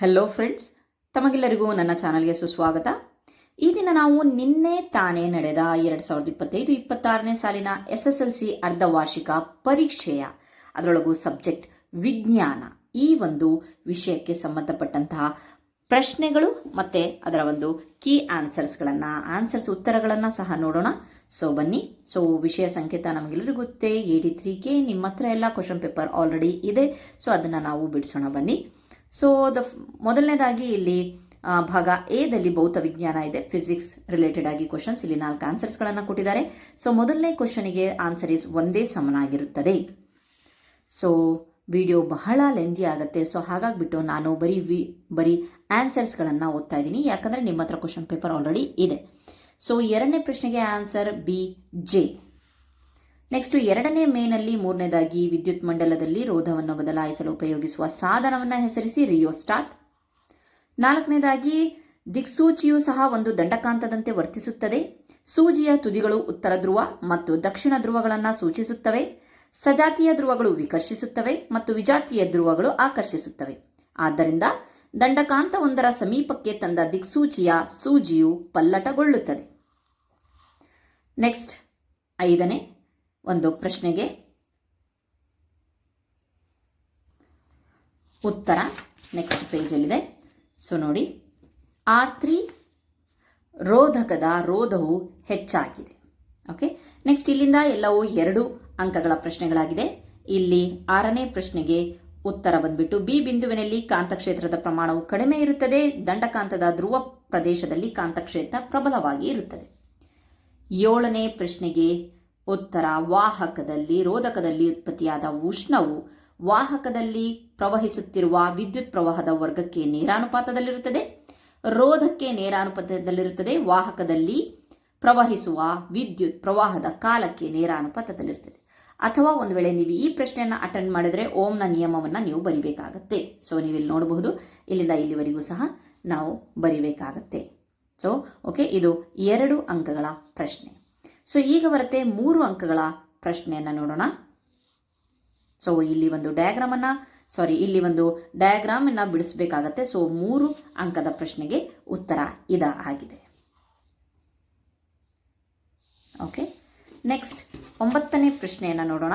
Hello friends ತಮಗೆಲ್ಲರಿಗೂ ನನ್ನ ಚಾನಲ್ಗೆ ಸುಸ್ವಾಗತ. ಈ ದಿನ ನಾವು ನಿನ್ನೆ ತಾನೇ ನಡೆದ ಎರಡು ಸಾವಿರದ ಇಪ್ಪತ್ತೈದು, ಇಪ್ಪತ್ತಾರನೇ ಸಾಲಿನ ಎಸ್ ಎಸ್ ಎಲ್ ಸಿ ಅರ್ಧವಾರ್ಷಿಕ ಪರೀಕ್ಷೆಯ ಅದರೊಳಗೂ ಸಬ್ಜೆಕ್ಟ್ ವಿಜ್ಞಾನ. ಈ ಒಂದು ವಿಷಯಕ್ಕೆ ಸಂಬಂಧಪಟ್ಟಂತಹ ಪ್ರಶ್ನೆಗಳು ಮತ್ತೆ ಅದರ ಒಂದು ಕೀ ಆನ್ಸರ್ಸ್ಗಳನ್ನು ಆನ್ಸರ್ಸ್ ಉತ್ತರಗಳನ್ನು ಸಹ ನೋಡೋಣ. ಸೊ ಬನ್ನಿ ಸೊ ವಿಷಯ ಸಂಕೇತ ನಮಗೆಲ್ಲರಿಗೂ ಗೊತ್ತೇ ಏಡಿ ತ್ರೀ ಕೆ ನಿಮ್ಮ ಹತ್ರ ಎಲ್ಲ ಕ್ವಶನ್ ಪೇಪರ್ ಆಲ್ರೆಡಿ ಇದೆ. ಸೊ ಅದನ್ನು ನಾವು ಬಿಡಿಸೋಣ ಬನ್ನಿ. ಸೊ ದ ಮೊದಲನೇದಾಗಿ ಇಲ್ಲಿ ಭಾಗ ಎದಲ್ಲಿ ಭೌತ ವಿಜ್ಞಾನ ಇದೆ. ಫಿಸಿಕ್ಸ್ ರಿಲೇಟೆಡ್ ಆಗಿ ಕ್ವಶನ್ಸ್ ಇಲ್ಲಿ ನಾಲ್ಕು ಆನ್ಸರ್ಸ್ಗಳನ್ನು ಕೊಟ್ಟಿದ್ದಾರೆ. ಸೊ ಮೊದಲನೇ ಕ್ವಶನಿಗೆ ಆನ್ಸರ್ ಇಸ್ ಒಂದೇ ಸಮನಾಗಿರುತ್ತದೆ. ಸೊ ವಿಡಿಯೋ ಬಹಳ ಲೆಂದಿ ಆಗುತ್ತೆ. ಸೊ ಹಾಗಾಗಿಬಿಟ್ಟು ನಾನು ಬರೀ ವಿ, ಬರೀ ಆನ್ಸರ್ಸ್ಗಳನ್ನು ಓದ್ತಾ ಇದ್ದೀನಿ. ಯಾಕಂದರೆ ನಿಮ್ಮ ಹತ್ರ ಕ್ವಶನ್ ಪೇಪರ್ ಆಲ್ರೆಡಿ ಇದೆ. ಸೊ ಎರಡನೇ ಪ್ರಶ್ನೆಗೆ ಆನ್ಸರ್ ಬಿ ಜೆ ನೆಕ್ಸ್ಟ್ ಎರಡನೇ ಮೇನಲ್ಲಿ ಮೂರನೇದಾಗಿ ವಿದ್ಯುತ್ ಮಂಡಲದಲ್ಲಿ ರೋಧವನ್ನು ಬದಲಾಯಿಸಲು ಉಪಯೋಗಿಸುವ ಸಾಧನವನ್ನು ಹೆಸರಿಸಿ ರಿಯೋಸ್ಟಾಟ್ ನಾಲ್ಕನೇದಾಗಿ ದಿಕ್ಸೂಚಿಯು ಸಹ ಒಂದು ದಂಡಕಾಂತದಂತೆ ವರ್ತಿಸುತ್ತದೆ. ಸೂಜಿಯ ತುದಿಗಳು ಉತ್ತರ ಧ್ರುವ ಮತ್ತು ದಕ್ಷಿಣ ಧ್ರುವಗಳನ್ನು ಸೂಚಿಸುತ್ತವೆ. ಸಜಾತಿಯ ಧ್ರುವಗಳು ವಿಕರ್ಷಿಸುತ್ತವೆ ಮತ್ತು ವಿಜಾತಿಯ ಧ್ರುವಗಳು ಆಕರ್ಷಿಸುತ್ತವೆ. ಆದ್ದರಿಂದ ದಂಡಕಾಂತವೊಂದರ ಸಮೀಪಕ್ಕೆ ತಂದ ದಿಕ್ಸೂಚಿಯ ಸೂಜಿಯು ಪಲ್ಲಟಗೊಳ್ಳುತ್ತದೆ. ನೆಕ್ಸ್ಟ್ ಐದನೇ ಒಂದು ಪ್ರಶ್ನೆಗೆ ಉತ್ತರ ನೆಕ್ಸ್ಟ್ ಪೇಜಲ್ಲಿದೆ ಸೊ ನೋಡಿ ಆರ್ ತ್ರೀ ರೋಧಕದ ರೋಧವು ಹೆಚ್ಚಾಗಿದೆ. ಓಕೆ ನೆಕ್ಸ್ಟ್ ಇಲ್ಲಿಂದ ಎಲ್ಲವೂ ಎರಡು ಅಂಕಗಳ ಪ್ರಶ್ನೆಗಳಾಗಿದೆ. ಇಲ್ಲಿ ಆರನೇ ಪ್ರಶ್ನೆಗೆ ಉತ್ತರ ಬಂದ್ಬಿಟ್ಟು ಬಿ ಬಿಂದುವಿನಲ್ಲಿ ಕಾಂತಕ್ಷೇತ್ರದ ಪ್ರಮಾಣವು ಕಡಿಮೆ ಇರುತ್ತದೆ, ದಂಡಕಾಂತದ ಧ್ರುವ ಪ್ರದೇಶದಲ್ಲಿ ಕಾಂತಕ್ಷೇತ್ರ ಪ್ರಬಲವಾಗಿ ಇರುತ್ತದೆ. ಏಳನೇ ಪ್ರಶ್ನೆಗೆ ಉತ್ತರ ವಾಹಕದಲ್ಲಿ, ರೋಧಕದಲ್ಲಿ ಉತ್ಪತ್ತಿಯಾದ ಉಷ್ಣವು ವಾಹಕದಲ್ಲಿ ಪ್ರವಹಿಸುತ್ತಿರುವ ವಿದ್ಯುತ್ ಪ್ರವಾಹದ ವರ್ಗಕ್ಕೆ ನೇರಾನುಪಾತದಲ್ಲಿರುತ್ತದೆ. ರೋಧಕ್ಕೆ ನೇರಾನುಪಾತದಲ್ಲಿರುತ್ತದೆ. ವಾಹಕದಲ್ಲಿ ಪ್ರವಹಿಸುವ ವಿದ್ಯುತ್ ಪ್ರವಾಹದ ಕಾಲಕ್ಕೆ ನೇರಾನುಪಾತದಲ್ಲಿರುತ್ತದೆ. ಅಥವಾ ಒಂದು ವೇಳೆ ನೀವು ಈ ಪ್ರಶ್ನೆಯನ್ನು ಅಟೆಂಡ್ ಮಾಡಿದರೆ ಓಮ್ನ ನಿಯಮವನ್ನು ನೀವು ಬರಿಬೇಕಾಗತ್ತೆ. ಸೊ ನೀವು ಇಲ್ಲಿ ನೋಡಬಹುದು. ಇಲ್ಲಿಂದ ಇಲ್ಲಿವರೆಗೂ ಸಹ ನಾವು ಬರಿಬೇಕಾಗತ್ತೆ. ಸೊ ಓಕೆ ಇದು ಎರಡು ಅಂಕಗಳ ಪ್ರಶ್ನೆ. ಸೊ ಈಗ ಬರುತ್ತೆ ಮೂರು ಅಂಕಗಳ ಪ್ರಶ್ನೆಯನ್ನು ನೋಡೋಣ. ಸೊ ಇಲ್ಲಿ ಒಂದು ಡಯಾಗ್ರಾಮ್ ಅನ್ನ ಸಾರಿ ಇಲ್ಲಿ ಒಂದು ಡಯಾಗ್ರಾಮ್ ಅನ್ನ ಬಿಡಿಸಬೇಕಾಗತ್ತೆ. ಸೊ ಮೂರು ಅಂಕದ ಪ್ರಶ್ನೆಗೆ ಉತ್ತರ ಇದ ಆಗಿದೆ. ಓಕೆ ನೆಕ್ಸ್ಟ್ ಒಂಬತ್ತನೇ ಪ್ರಶ್ನೆಯನ್ನು ನೋಡೋಣ.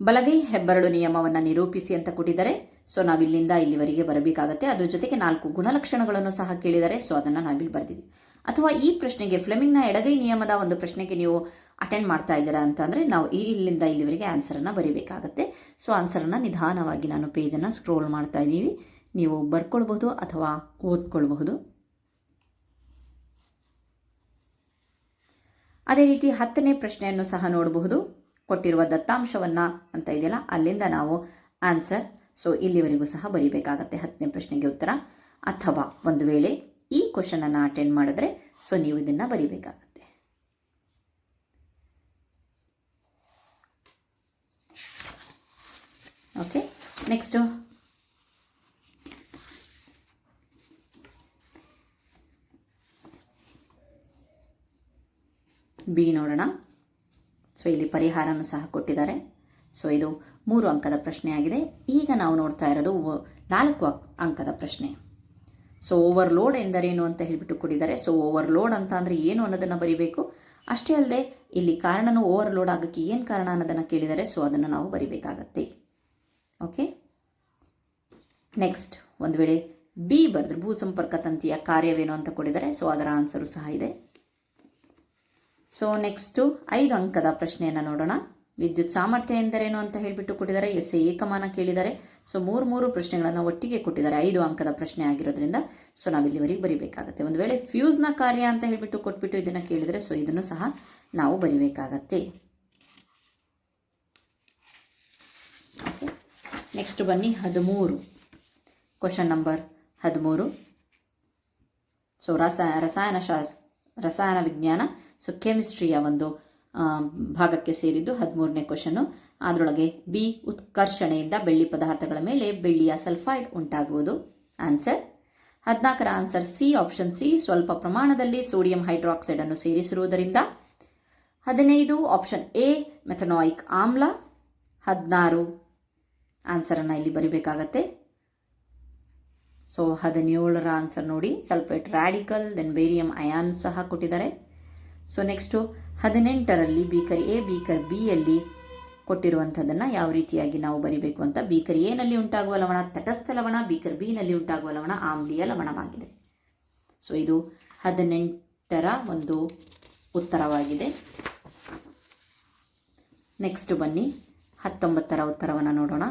ಬಲಗೈ ಹೆಬ್ಬರಳು ನಿಯಮವನ್ನು ನಿರೂಪಿಸಿ ಅಂತ ಕೊಟ್ಟಿದ್ದಾರೆ. ಸೊ ನಾವಿಲ್ಲಿಂದ ಇಲ್ಲಿವರೆಗೆ ಬರಬೇಕಾಗತ್ತೆ. ಅದ್ರ ಜೊತೆಗೆ ನಾಲ್ಕು ಗುಣಲಕ್ಷಣಗಳನ್ನು ಸಹ ಕೇಳಿದರೆ ಸೊ ಅದನ್ನು ನಾವಿಲ್ಲಿ ಬರೆದಿದ್ದೀವಿ. ಅಥವಾ ಈ ಪ್ರಶ್ನೆಗೆ ಫ್ಲೆಮಿಂಗ್ನ ಎಡಗೈ ನಿಯಮದ ಒಂದು ಪ್ರಶ್ನೆಗೆ ನೀವು ಅಟೆಂಡ್ ಮಾಡ್ತಾ ಇದ್ದೀರಾ ಅಂತಂದರೆ ನಾವು ಇಲ್ಲಿಂದ ಇಲ್ಲಿವರೆಗೆ ಆನ್ಸರನ್ನು ಬರೀಬೇಕಾಗತ್ತೆ. ಸೊ ಆನ್ಸರನ್ನು ನಿಧಾನವಾಗಿ ನಾನು ಪೇಜನ್ನು ಸ್ಕ್ರೋಲ್ ಮಾಡ್ತಾ ಇದ್ದೀವಿ. ನೀವು ಬರ್ಕೊಳ್ಬಹುದು ಅಥವಾ ಓದ್ಕೊಳ್ಬಹುದು. ಅದೇ ರೀತಿ ಹತ್ತನೇ ಪ್ರಶ್ನೆಯನ್ನು ಸಹ ನೋಡಬಹುದು. ಕೊಟ್ಟಿರುವ ದತ್ತಾಂಶವನ್ನ ಅಂತ ಇದೆಯಲ್ಲ, ಅಲ್ಲಿಂದ ನಾವು ಆನ್ಸರ್ ಸೊ ಇಲ್ಲಿವರೆಗೂ ಸಹ ಬರೀಬೇಕಾಗತ್ತೆ ಹತ್ತನೇ ಪ್ರಶ್ನೆಗೆ ಉತ್ತರ. ಅಥವಾ ಒಂದು ವೇಳೆ ಈ ಕ್ವಶನನ್ನು ಅಟೆಂಡ್ ಮಾಡಿದ್ರೆ ಸೊ ನೀವು ಇದನ್ನ ಬರೀಬೇಕಾಗತ್ತೆ. ಓಕೆ ನೆಕ್ಸ್ಟ್ ಬಿ ನೋಡೋಣ ಸೊ ಇಲ್ಲಿ ಪರಿಹಾರನೂ ಸಹ ಕೊಟ್ಟಿದ್ದಾರೆ. ಸೊ ಇದು ಮೂರು ಅಂಕದ ಪ್ರಶ್ನೆಯಾಗಿದೆ. ಈಗ ನಾವು ನೋಡ್ತಾ ಇರೋದು ನಾಲ್ಕು ಅಕ್- ಅಂಕದ ಪ್ರಶ್ನೆ. ಸೊ ಓವರ್ಲೋಡ್ ಎಂದರೇನು ಅಂತ ಹೇಳಿಬಿಟ್ಟು ಕೊಟ್ಟಿದ್ದಾರೆ ಸೊ ಓವರ್ಲೋಡ್ ಅಂತ ಅಂದರೆ ಏನು ಅನ್ನೋದನ್ನು ಬರಿಬೇಕು? ಅಷ್ಟೇ ಅಲ್ಲದೆ ಇಲ್ಲಿ ಕಾರಣನೂ ಓವರ್ಲೋಡ್ ಆಗೋಕ್ಕೆ ಏನು ಕಾರಣ ಅನ್ನೋದನ್ನು ಕೇಳಿದ್ದಾರೆ. ಸೊ ಅದನ್ನು ನಾವು ಬರಿಬೇಕಾಗತ್ತೆ. ಓಕೆ ನೆಕ್ಸ್ಟ್ ಒಂದು ವೇಳೆ ಬಿ ಬರೆದ್ರೆ ಭೂ ಸಂಪರ್ಕ ತಂತಿಯ ಕಾರ್ಯವೇನು ಅಂತ ಕೊಟ್ಟಿದ್ದಾರೆ ಸೊ ಅದರ ಆನ್ಸರು ಸಹ ಇದೆ. ಸೊ ನೆಕ್ಸ್ಟು ಐದು ಅಂಕದ ಪ್ರಶ್ನೆಯನ್ನು ನೋಡೋಣ. ವಿದ್ಯುತ್ ಸಾಮರ್ಥ್ಯ ಎಂದರೇನು ಅಂತ ಹೇಳಿಬಿಟ್ಟು ಕೊಟ್ಟಿದ್ದಾರೆ. ಎಸ್ ಏಕಮಾನ ಕೇಳಿದ್ದಾರೆ. ಸೊ ಮೂರು ಮೂರು ಪ್ರಶ್ನೆಗಳನ್ನು ಒಟ್ಟಿಗೆ ಕೊಟ್ಟಿದ್ದಾರೆ. ಐದು ಅಂಕದ ಪ್ರಶ್ನೆ ಆಗಿರೋದ್ರಿಂದ ಸೊ ನಾವು ಇಲ್ಲಿವರೆಗೆ ಬರಿಬೇಕಾಗುತ್ತೆ. ಒಂದು ವೇಳೆ ಫ್ಯೂಸ್ನ ಕಾರ್ಯ ಅಂತ ಹೇಳಿಬಿಟ್ಟು ಕೊಟ್ಬಿಟ್ಟು ಇದನ್ನು ಕೇಳಿದರೆ ಸೊ ಇದನ್ನು ಸಹ ನಾವು ಬರಿಬೇಕಾಗತ್ತೆ. ನೆಕ್ಸ್ಟ್ ಬನ್ನಿ. ಹದಿಮೂರು. ಕ್ವಶನ್ ನಂಬರ್ ಹದಿಮೂರು. ಸೊ ರಸ, ರಸಾಯನ ಶಾಸ್, ರಸಾಯನ ವಿಜ್ಞಾನ ಸೊ ಕೆಮಿಸ್ಟ್ರಿಯ ಒಂದು ಭಾಗಕ್ಕೆ ಸೇರಿದ್ದು ಹದಿಮೂರನೇ ಕ್ವಶನ್ನು ಅದರೊಳಗೆ ಬಿ ಉತ್ಕರ್ಷಣೆಯಿಂದ ಬೆಳ್ಳಿ ಪದಾರ್ಥಗಳ ಮೇಲೆ ಬೆಳ್ಳಿಯ ಸಲ್ಫೈಡ್ ಉಂಟಾಗುವುದು. ಆನ್ಸರ್ ಹದಿನಾಲ್ಕರ ಆನ್ಸರ್ ಸಿ ಆಪ್ಷನ್ ಸಿ ಸ್ವಲ್ಪ ಪ್ರಮಾಣದಲ್ಲಿ ಸೋಡಿಯಂ ಹೈಡ್ರಾಕ್ಸೈಡ್ ಅನ್ನು ಸೇರಿಸಿರುವುದರಿಂದ. ಹದಿನೈದು ಆಪ್ಷನ್ ಎ ಮೆಥನಾಯಿಕ್ ಆಮ್ಲ. ಹದಿನಾರು ಆನ್ಸರನ್ನು ಇಲ್ಲಿ ಬರಿಬೇಕಾಗತ್ತೆ. ಸೊ ಹದಿನೇಳರ ಆನ್ಸರ್ ನೋಡಿ sulphate radical then barium ion ಸಹ ಕೊಟ್ಟಿದ್ದಾರೆ. ಸೊ ನೆಕ್ಸ್ಟು ಹದಿನೆಂಟರಲ್ಲಿ ಬೀಕರ್ ಎ ಬೀಕರ್ ಬಿಯಲ್ಲಿ ಕೊಟ್ಟಿರುವಂಥದ್ದನ್ನು ಯಾವ ರೀತಿಯಾಗಿ ನಾವು ಬರಿಬೇಕು ಅಂತ ಬೀಕರ್ ಎನಲ್ಲಿ ಉಂಟಾಗುವ ಲವಣ, ತಟಸ್ಥ ಲವಣ ಬೀಕರ್ ಬಿನಲ್ಲಿ ಉಂಟಾಗುವ ಲವಣ, ಆಮ್ಲೀಯ ಲವಣವಾಗಿದೆ. ಸೊ ಇದು ಹದಿನೆಂಟರ ಒಂದು ಉತ್ತರವಾಗಿದೆ. ನೆಕ್ಸ್ಟ್ ಬನ್ನಿ. ಹತ್ತೊಂಬತ್ತರ ಉತ್ತರವನ್ನು ನೋಡೋಣ.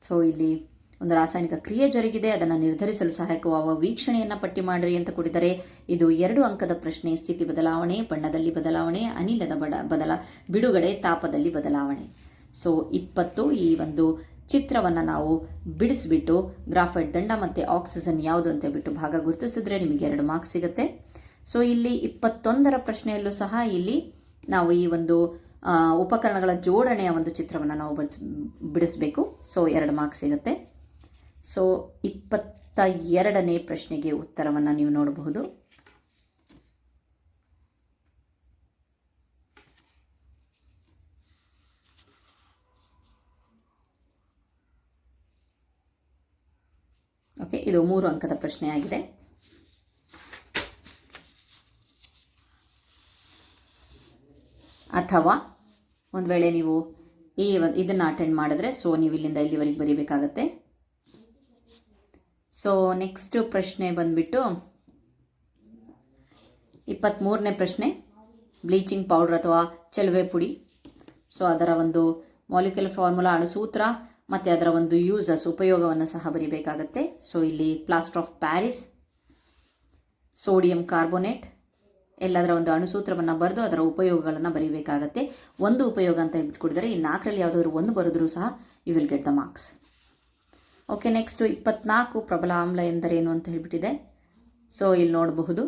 ಸೊ ಇಲ್ಲಿ ಒಂದು ರಾಸಾಯನಿಕ ಕ್ರಿಯೆ ಜರುಗಿದೆ, ಅದನ್ನು ನಿರ್ಧರಿಸಲು ಸಹಾಯಕವಾಗುವ ವೀಕ್ಷಣೆಯನ್ನು ಪಟ್ಟಿ ಮಾಡಿರಿ ಅಂತ ಕೂಡಿದರೆ, ಇದು ಎರಡು ಅಂಕದ ಪ್ರಶ್ನೆ, ಸ್ಥಿತಿ ಬದಲಾವಣೆ, ಬಣ್ಣದಲ್ಲಿ ಬದಲಾವಣೆ, ಅನಿಲದ ಬಡ, ಬದಲ, ಬಿಡುಗಡೆ, ತಾಪದಲ್ಲಿ ಬದಲಾವಣೆ. ಸೊ ಇಪ್ಪತ್ತು ಈ ಒಂದು ಚಿತ್ರವನ್ನು ನಾವು ಬಿಡಿಸ್ಬಿಟ್ಟು ಗ್ರಾಫೈಟ್ ದಂಡ ಮತ್ತು ಆಕ್ಸಿಜನ್ ಯಾವುದು ಅಂತ ಬಿಟ್ಟು ಭಾಗ ಗುರುತಿಸಿದ್ರೆ ನಿಮಗೆ ಎರಡು ಮಾರ್ಕ್ಸ್ ಸಿಗುತ್ತೆ. ಸೊ ಇಲ್ಲಿ ಇಪ್ಪತ್ತೊಂದರ ಪ್ರಶ್ನೆಯಲ್ಲೂ ಸಹ ಇಲ್ಲಿ ನಾವು ಈ ಒಂದು ಉಪಕರಣಗಳ ಜೋಡಣೆಯ ಒಂದು ಚಿತ್ರವನ್ನು ನಾವು ಬಿಡಿಸ್, ಬಿಡಿಸಬೇಕು. ಸೊ ಎರಡು ಮಾರ್ಕ್ಸ್ ಸಿಗುತ್ತೆ. ಸೊ ಇಪ್ಪತ್ತ ಎರಡನೇ ಪ್ರಶ್ನೆಗೆ ಉತ್ತರವನ್ನು ನೀವು ನೋಡಬಹುದು. ಓಕೆ ಇದು ಮೂರು ಅಂಕದ ಪ್ರಶ್ನೆಯಾಗಿದೆ ಅಥವಾ ಒಂದು ವೇಳೆ ನೀವು ಈ ಇದನ್ನು ಅಟೆಂಡ್ ಮಾಡಿದ್ರೆ ಸೊ ನೀವು ಇಲ್ಲಿಂದ ಇಲ್ಲಿವರೆಗೆ ಬರೀಬೇಕಾಗತ್ತೆ. ಸೊ ನೆಕ್ಸ್ಟ್ ಪ್ರಶ್ನೆ ಬಂದ್ಬಿಟ್ಟು ಇಪ್ಪತ್ತ್ಮೂರನೇ ಪ್ರಶ್ನೆ ಬ್ಲೀಚಿಂಗ್ ಪೌಡರ್ ಅಥವಾ ಚೆಲುವೆ ಪುಡಿ. ಸೊ ಅದರ ಒಂದು ಮಾಲಿಕ್ಯುಲರ್ ಫಾರ್ಮುಲಾ ಅಣುಸೂತ್ರ, ಮತ್ತು ಅದರ ಒಂದು ಯೂಸಸ್ ಉಪಯೋಗವನ್ನು ಸಹ ಬರೀಬೇಕಾಗತ್ತೆ. ಸೊ ಇಲ್ಲಿ plaster of Paris sodium carbonate ಎಲ್ಲದರ ಒಂದು ಅಣುಸೂತ್ರವನ್ನು ಬರೆದು ಅದರ ಉಪಯೋಗಗಳನ್ನು ಬರೀಬೇಕಾಗತ್ತೆ. ಒಂದು ಉಪಯೋಗ ಅಂತ ಹೇಳ್ಬಿಟ್ಟು ಕೊಡಿದರೆ ಈ ನಾಲ್ಕರಲ್ಲಿ ಯಾವುದಾದ್ರು ಒಂದು ಬರೆದ್ರೂ ಸಹ you will get the marks okay next ಇಪ್ಪತ್ನಾಲ್ಕು ಪ್ರಬಲ ಆಮ್ಲ ಎಂದರೇನು ಅಂತ ಹೇಳಿಬಿಟ್ಟಿದೆ. ಸೊ ಇಲ್ಲಿ ನೋಡಬಹುದು.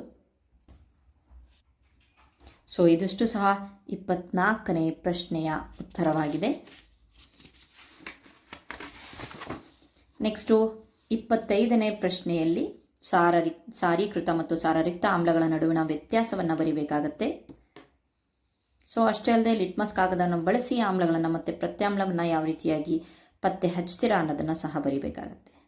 ಸೊ ಇದಿಷ್ಟು ಸಹ ಇಪ್ಪತ್ನಾಲ್ಕನೇ ಪ್ರಶ್ನೆಯ ಉತ್ತರವಾಗಿದೆ. ನೆಕ್ಸ್ಟು ಇಪ್ಪತ್ತೈದನೇ ಪ್ರಶ್ನೆಯಲ್ಲಿ ಸಾರರಿ, ಸಾರೀಕೃತ ಮತ್ತು ಸಾರರಿಕ್ತ ಆಮ್ಲಗಳ ನಡುವಿನ ವ್ಯತ್ಯಾಸವನ್ನು ಬರೀಬೇಕಾಗತ್ತೆ. ಸೊ ಅಷ್ಟೇ ಅಲ್ಲದೆ ಲಿಟ್ಮಸ್ ಕಾಗದವನ್ನು ಬಳಸಿ ಆಮ್ಲಗಳನ್ನು ಮತ್ತು ಪ್ರತ್ಯಾಮ್ಲವನ್ನು ಯಾವ ರೀತಿಯಾಗಿ ಪತ್ತೆ ಹಚ್ತೀರಾ ಅನ್ನೋದನ್ನು ಸಹ ಬರೀಬೇಕಾಗತ್ತೆ.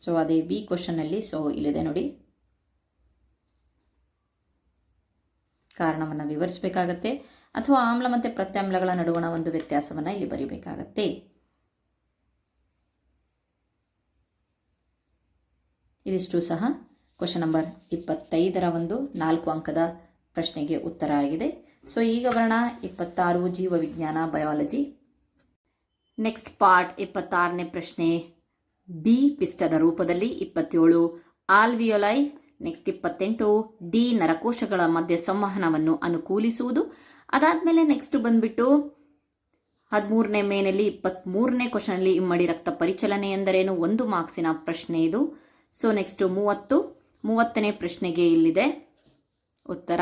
ಸೊ ಅದೇ ಬಿ ಕ್ವಶನಲ್ಲಿ ಸೊ ಇಲ್ಲಿದೆ ನೋಡಿ. ಕಾರಣವನ್ನು ವಿವರಿಸಬೇಕಾಗತ್ತೆ. ಅಥವಾ ಆಮ್ಲ ಮತ್ತು ಪ್ರತ್ಯಾಮ್ಲಗಳ ನಡುವಣ ಒಂದು ವ್ಯತ್ಯಾಸವನ್ನು ಇಲ್ಲಿ ಬರೀಬೇಕಾಗತ್ತೆ. ಇದಿಷ್ಟು ಸಹ. ಕ್ವಶನ್ ನಂಬರ್ ಇಪ್ಪತ್ತೈದರ ಒಂದು ನಾಲ್ಕು ಅಂಕದ ಪ್ರಶ್ನೆಗೆ ಉತ್ತರ ಆಗಿದೆ. ಸೊ ಈಗ ಬರೋಣ ಇಪ್ಪತ್ತಾರು ಜೀವವಿಜ್ಞಾನ ಬಯಾಲಜಿ ನೆಕ್ಸ್ಟ್ ಪಾರ್ಟ್ ಇಪ್ಪತ್ತಾರನೇ ಪ್ರಶ್ನೆ. ಬಿ ಪಿಷ್ಟದ ರೂಪದಲ್ಲಿ ಇಪ್ಪತ್ತೇಳು. ಆಲ್ವಿಯೋಲೈ ನೆಕ್ಸ್ಟ್ ಇಪ್ಪತ್ತೆಂಟು. ಡಿ ನರಕೋಶಗಳ ಮಧ್ಯೆ ಸಂವಹನವನ್ನು ಅನುಕೂಲಿಸುವುದು. ಅದಾದಮೇಲೆ ನೆಕ್ಸ್ಟ್ ಬಂದ್ಬಿಟ್ಟು ಹದಿಮೂರನೇ ಮೇನಲ್ಲಿ ಇಪ್ಪತ್ತ್ಮೂರನೇ ಕ್ವಶನಲ್ಲಿ ಇಮ್ಮಡಿ ರಕ್ತ ಪರಿಚಲನೆ ಎಂದರೇನು? ಒಂದು ಮಾರ್ಕ್ಸಿನ ಪ್ರಶ್ನೆ ಇದು. ಸೊ ನೆಕ್ಸ್ಟ್ ಮೂವತ್ತು. ಮೂವತ್ತನೇ ಪ್ರಶ್ನೆಗೆ ಇಲ್ಲಿದೆ ಉತ್ತರ.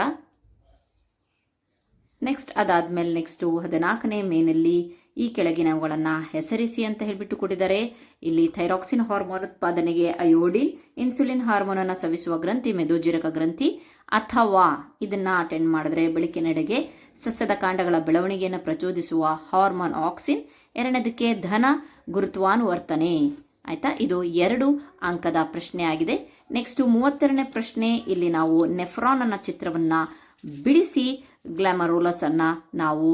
ನೆಕ್ಸ್ಟ್ ಅದಾದ್ಮೇಲೆ ನೆಕ್ಸ್ಟು ಹದಿನಾಲ್ಕನೇ ಮೇನಲ್ಲಿ ಈ ಕೆಳಗಿನವುಗಳನ್ನು ಹೆಸರಿಸಿ ಅಂತ ಹೇಳಿಬಿಟ್ಟು ಕೊಟ್ಟಿದ್ದಾರೆ ಇಲ್ಲಿ ಥೈರಾಕ್ಸಿನ್ ಹಾರ್ಮೋನ್ ಉತ್ಪಾದನೆಗೆ ಅಯೋಡಿನ್, ಇನ್ಸುಲಿನ್ ಹಾರ್ಮೋನ್ ಅನ್ನು ಸವಿಸುವ ಗ್ರಂಥಿ, ಮೆದುಜೀರಕ ಗ್ರಂಥಿ ಅಥವಾ ಇದನ್ನ ಅಟೆಂಡ್ ಮಾಡಿದ್ರೆ ಬೆಳಕಿನೆಡೆಗೆ ಸಸ್ಯದ ಕಾಂಡಗಳ ಬೆಳವಣಿಗೆಯನ್ನು ಪ್ರಚೋದಿಸುವ ಹಾರ್ಮೋನ್ ಆಕ್ಸಿನ್, ಎರಡನೇದಕ್ಕೆ ಧನ ಗುರುತ್ವಾನುವರ್ತನೆ ಆಯ್ತಾ? ಇದು ಎರಡು ಅಂಕದ ಪ್ರಶ್ನೆ ಆಗಿದೆ. ನೆಕ್ಸ್ಟ್ ಮೂವತ್ತೆರಡನೇ ಪ್ರಶ್ನೆ, ಇಲ್ಲಿ ನಾವು ನೆಫ್ರಾನ್ ಅನ್ನ ಚಿತ್ರವನ್ನ ಬಿಡಿಸಿ ಗ್ಲಾಮರೋಲಸ್ ಅನ್ನ ನಾವು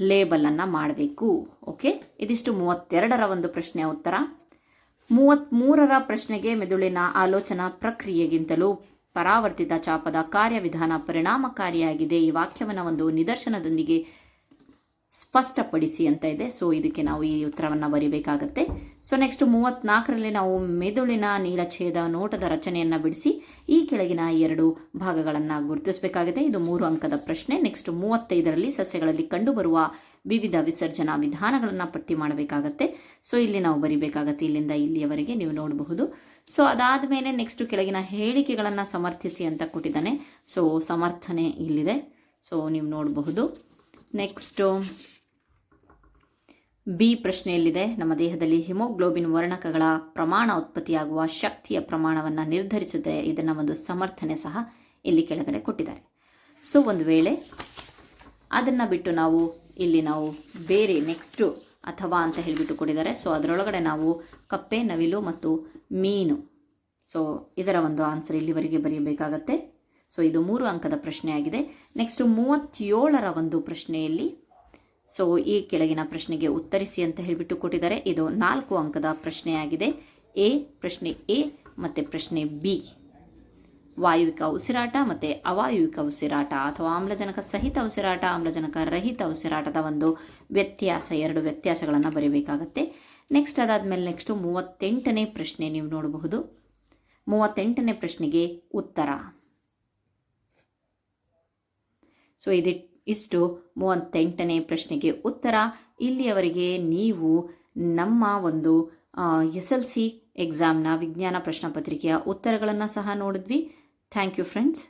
ಲೇಬಲ್ ಅನ್ನ ಮಾಡಬೇಕು, ಓಕೆ? ಇದಿಷ್ಟು ಮೂವತ್ತೆರಡರ ಒಂದು ಪ್ರಶ್ನೆಯ ಉತ್ತರ. ಮೂವತ್ತ್ಮೂರರ ಪ್ರಶ್ನೆಗೆ ಮೆದುಳಿನ ಆಲೋಚನಾ ಪ್ರಕ್ರಿಯೆಗಿಂತಲೂ ಪರಾವರ್ತಿತ ಚಾಪದ ಕಾರ್ಯವಿಧಾನ ಪರಿಣಾಮಕಾರಿಯಾಗಿದೆ ಈ ವಾಕ್ಯವನ್ನು ಒಂದು ನಿದರ್ಶನದೊಂದಿಗೆ ಸ್ಪಷ್ಟಪಡಿಸಿ ಅಂತ ಇದೆ. ಸೊ ಇದಕ್ಕೆ ನಾವು ಈ ಉತ್ತರವನ್ನು ಬರೀಬೇಕಾಗತ್ತೆ. ಸೊ ನೆಕ್ಸ್ಟ್ ಮೂವತ್ನಾಲ್ಕರಲ್ಲಿ ನಾವು ಮೆದುಳಿನ ನೀಲಛೇದ ನೋಟದ ರಚನೆಯನ್ನು ಬಿಡಿಸಿ ಈ ಕೆಳಗಿನ ಎರಡು ಭಾಗಗಳನ್ನು ಗುರುತಿಸಬೇಕಾಗಿದೆ ಇದು ಮೂರು ಅಂಕದ ಪ್ರಶ್ನೆ. ನೆಕ್ಸ್ಟ್ ಮೂವತ್ತೈದರಲ್ಲಿ ಸಸ್ಯಗಳಲ್ಲಿ ಕಂಡುಬರುವ ವಿವಿಧ ವಿಸರ್ಜನಾ ವಿಧಾನಗಳನ್ನು ಪಟ್ಟಿ ಮಾಡಬೇಕಾಗತ್ತೆ. ಸೊ ಇಲ್ಲಿ ನಾವು ಬರಿಬೇಕಾಗತ್ತೆ ಇಲ್ಲಿಂದ ಇಲ್ಲಿಯವರೆಗೆ ನೀವು ನೋಡಬಹುದು. ಸೊ ಅದಾದ ಮೇಲೆ ನೆಕ್ಸ್ಟ್ ಕೆಳಗಿನ ಹೇಳಿಕೆಗಳನ್ನು ಸಮರ್ಥಿಸಿ ಅಂತ ಕೊಟ್ಟಿದ್ದಾನೆ. ಸೊ ಸಮರ್ಥನೆ ಇಲ್ಲಿದೆ. ಸೊ ನೀವು ನೋಡಬಹುದು. ನೆಕ್ಸ್ಟು ಬಿ ಪ್ರಶ್ನೆಯಲ್ಲಿದೆ. ನಮ್ಮ ದೇಹದಲ್ಲಿ ಹಿಮೋಗ್ಲೋಬಿನ್ ವರ್ಣಕಗಳ ಪ್ರಮಾಣ ಉತ್ಪತ್ತಿಯಾಗುವ ಶಕ್ತಿಯ ಪ್ರಮಾಣವನ್ನು ನಿರ್ಧರಿಸುತ್ತೆ. ಇದನ್ನು ಒಂದು ಸಮರ್ಥನೆ ಸಹ ಇಲ್ಲಿ ಕೆಳಗಡೆ ಕೊಟ್ಟಿದ್ದಾರೆ. ಸೊ ಒಂದು ವೇಳೆ ಅದನ್ನು ಬಿಟ್ಟು ನಾವು ಇಲ್ಲಿ ನಾವು ಬೇರೆ ನೆಕ್ಸ್ಟು ಅಥವಾ ಅಂತ ಹೇಳಿಬಿಟ್ಟು ಕೊಟ್ಟಿದ್ದಾರೆ. ಸೊ ಅದರೊಳಗಡೆ ನಾವು ಕಪ್ಪೆ, ನವಿಲು ಮತ್ತು ಮೀನು. ಸೊ ಇದರ ಒಂದು ಆನ್ಸರ್ ಇಲ್ಲಿವರೆಗೆ ಬರೆಯಬೇಕಾಗತ್ತೆ ಸೊ ಇದು ಮೂರು ಅಂಕದ ಪ್ರಶ್ನೆಯಾಗಿದೆ. ನೆಕ್ಸ್ಟ್ ಮೂವತ್ತೇಳರ ಒಂದು ಪ್ರಶ್ನೆಯಲ್ಲಿ. ಸೊ ಈ ಕೆಳಗಿನ ಪ್ರಶ್ನೆಗೆ ಉತ್ತರಿಸಿ ಅಂತ ಹೇಳಿಬಿಟ್ಟು ಕೊಟ್ಟಿದ್ದಾರೆ. ಇದು ನಾಲ್ಕು ಅಂಕದ ಪ್ರಶ್ನೆಯಾಗಿದೆ. ಎ, ಪ್ರಶ್ನೆ ಎ ಮತ್ತು ಪ್ರಶ್ನೆ ಬಿ. ವಾಯುವಿಕ ಉಸಿರಾಟ ಮತ್ತು ಅವಾಯುವಿಕ ಉಸಿರಾಟ ಅಥವಾ ಆಮ್ಲಜನಕ ಸಹಿತ ಉಸಿರಾಟ, ಆಮ್ಲಜನಕ ರಹಿತ ಉಸಿರಾಟದ ಒಂದು ವ್ಯತ್ಯಾಸ, ಎರಡು ವ್ಯತ್ಯಾಸಗಳನ್ನು ಬರೀಬೇಕಾಗತ್ತೆ. ನೆಕ್ಸ್ಟ್ ಅದಾದಮೇಲೆ ನೆಕ್ಸ್ಟು ಮೂವತ್ತೆಂಟನೇ ಪ್ರಶ್ನೆ ನೀವು ನೋಡಬಹುದು. ಮೂವತ್ತೆಂಟನೇ ಪ್ರಶ್ನೆಗೆ ಉತ್ತರ. ಸೊ ಇದು ಇಷ್ಟು ಮೂವತ್ತೆಂಟನೇ ಪ್ರಶ್ನೆಗೆ ಉತ್ತರ. ಇಲ್ಲಿಯವರೆಗೆ ನೀವು ನಮ್ಮ ಒಂದು ಎಸ್ ಎಲ್ ಸಿ ಎಕ್ಸಾಮ್ನ ವಿಜ್ಞಾನ ಪ್ರಶ್ನಪತ್ರಿಕೆಯ ಉತ್ತರಗಳನ್ನು ಸಹ ನೋಡಿದ್ವಿ. Thank you friends